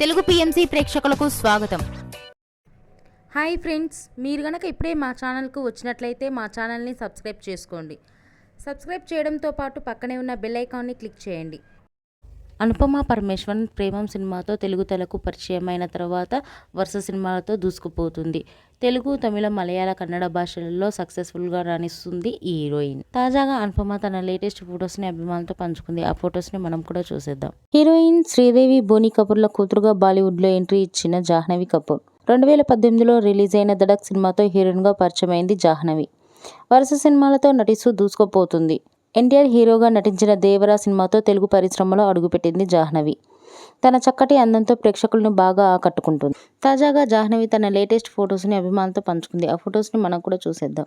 Telugu PMC ప్రేక్షకులకు స్వాగతం. Hi friends మీరు కనుక ఇప్పుడే మా ఛానల్కు వచ్చినట్లయితే మా ఛానల్ని సబ్స్క్రైబ్ చేసుకోండి. సబ్స్క్రైబ్ చేయడంతో పాటు పక్కనే ఉన్న బెల్ ఐకాన్ని క్లిక్ చేయండి. అనుపమ పరమేశ్వరన్ ప్రేమం సినిమాతో తెలుగు తెలకు పరిచయమైన తర్వాత వరుస సినిమాలతో దూసుకుపోతుంది. తెలుగు తమిళ మలయాళ కన్నడ భాషలలో సక్సెస్ఫుల్గా రాణిస్తుంది ఈ హీరోయిన్. తాజాగా అనుపమ తన లేటెస్ట్ ఫొటోస్ని అభిమానులతో పంచుకుంది. ఆ ఫొటోస్ని మనం కూడా చూసేద్దాం. హీరోయిన్ శ్రీదేవి బోని కపూర్ల కూతురుగా బాలీవుడ్లో ఎంట్రీ ఇచ్చిన జాహ్నవి కపూర్. రెండు వేల పద్దెనిమిదిలో రిలీజ్ అయిన దడక్ సినిమాతో హీరోయిన్గా పరిచయమైంది జాహ్నవి. వరుస సినిమాలతో నటిస్తూ దూసుకుపోతుంది. ఎన్టీఆర్ హీరోగా నటించిన దేవరా సినిమాతో తెలుగు పరిశ్రమలో అడుగుపెట్టింది జాహ్నవి. తన చక్కటి అందంతో ప్రేక్షకులను బాగా ఆకట్టుకుంటుంది. తాజాగా జాహ్నవి తన లేటెస్ట్ ఫొటోస్ని అభిమానులతో పంచుకుంది. ఆ ఫొటోస్ని మనం కూడా చూసేద్దాం.